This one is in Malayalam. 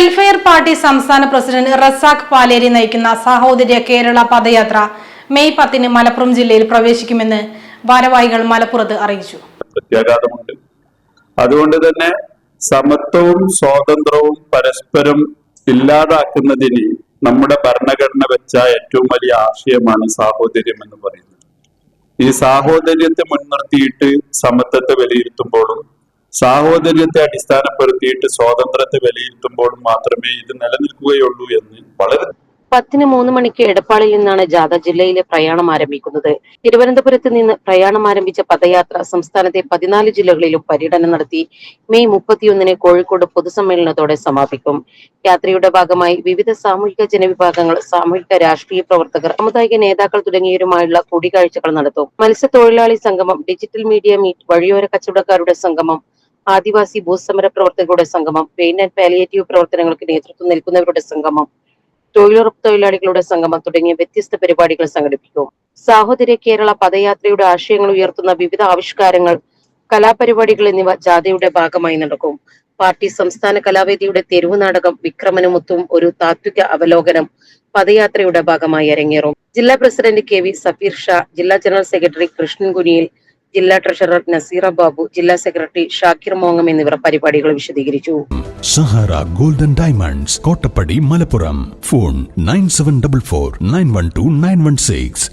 വെൽഫെയർ പാർട്ടി സംസ്ഥാന പ്രസിഡന്റ് റസാഖ് പാലേരി നയിക്കുന്ന സഹോദര്യ കേരള പദയാത്ര മെയ് പത്തിന് മലപ്പുറം ജില്ലയിൽ പ്രവേശിക്കുമെന്ന് ഭാരവാഹികൾ മലപ്പുറത്ത് അറിയിച്ചു. പ്രത്യാഘാതമുണ്ട്. അതുകൊണ്ട് തന്നെ സമത്വവും സ്വാതന്ത്ര്യവും പരസ്പരം ഇല്ലാതാക്കുന്നതിന് നമ്മുടെ ഭരണഘടന വെച്ച ഏറ്റവും വലിയ ആശയമാണ് സാഹോദര്യം എന്ന് പറയുന്നത്. ഈ സാഹോദര്യത്തെ മുൻനിർത്തിയിട്ട് സമത്വത്തെ വിലയിരുത്തുമ്പോഴും സാഹോദര്യത്തെ അടിസ്ഥാനപ്പെടുത്തിയിട്ട് സ്വാതന്ത്ര്യത്തെ വിലയിരുത്തുമ്പോൾ മാത്രമേ ഇത് നിലനിൽക്കുകയുള്ളൂ എന്ന് വളരെ പത്തിന് മൂന്ന് മണിക്ക് എടപ്പാളിൽ നിന്നാണ് ജാഥ ജില്ലയിലെ പ്രയാണം ആരംഭിക്കുന്നത്. തിരുവനന്തപുരത്ത് നിന്ന് പ്രയാണം ആരംഭിച്ച പദയാത്ര സംസ്ഥാനത്തെ പതിനാല് ജില്ലകളിലും പര്യടനം നടത്തി മെയ് മുപ്പത്തിയൊന്നിന് കോഴിക്കോട് പൊതുസമ്മേളനത്തോടെ സമാപിക്കും. യാത്രയുടെ ഭാഗമായി വിവിധ സാമൂഹിക ജനവിഭാഗങ്ങൾ സാമൂഹിക രാഷ്ട്രീയ പ്രവർത്തകർ സാമുദായിക നേതാക്കൾ തുടങ്ങിയവരുമായുള്ള കൂടിക്കാഴ്ചകൾ നടത്തും. മത്സ്യത്തൊഴിലാളി സംഗമം ഡിജിറ്റൽ മീഡിയ മീറ്റ് വഴിയോര കച്ചവടക്കാരുടെ സംഗമം ആദിവാസി ഭൂസമര പ്രവർത്തകരുടെ സംഗമം പെയിൻ ആൻഡ് പാലിയേറ്റീവ് പ്രവർത്തനങ്ങൾക്ക് നേതൃത്വം നൽകുന്നവരുടെ സംഗമം തൊഴിലുറപ്പ് തൊഴിലാളികളുടെ സംഗമം തുടങ്ങിയ വ്യത്യസ്ത പരിപാടികൾ സംഘടിപ്പിക്കും. സാഹോദര്യ കേരള പദയാത്രയുടെ ആശയങ്ങൾ ഉയർത്തുന്ന വിവിധ ആവിഷ്കാരങ്ങൾ കലാപരിപാടികൾ എന്നിവ ജാഥയുടെ ഭാഗമായി നടക്കും. പാർട്ടി സംസ്ഥാന കലാവേദിയുടെ തെരുവു നാടകം വിക്രമനുമുത്തും ഒരു താത്വിക അവലോകനം പദയാത്രയുടെ ഭാഗമായി അരങ്ങേറും. ജില്ലാ president K V Safeer Shah ജില്ലാ ജനറൽ സെക്രട്ടറി കൃഷ്ണൻ കുനിയിൽ ജില്ലാ ട്രഷറർ നസീറ ബാബു ജില്ലാ സെക്രട്ടറി ഷാക്കിർ മോങ്ങം എന്നിവർ പരിപാടികൾ വിശദീകരിച്ചു. Sahara golden diamonds Kottappady Malappuram. Phone nine seven double four nine one two nine one six.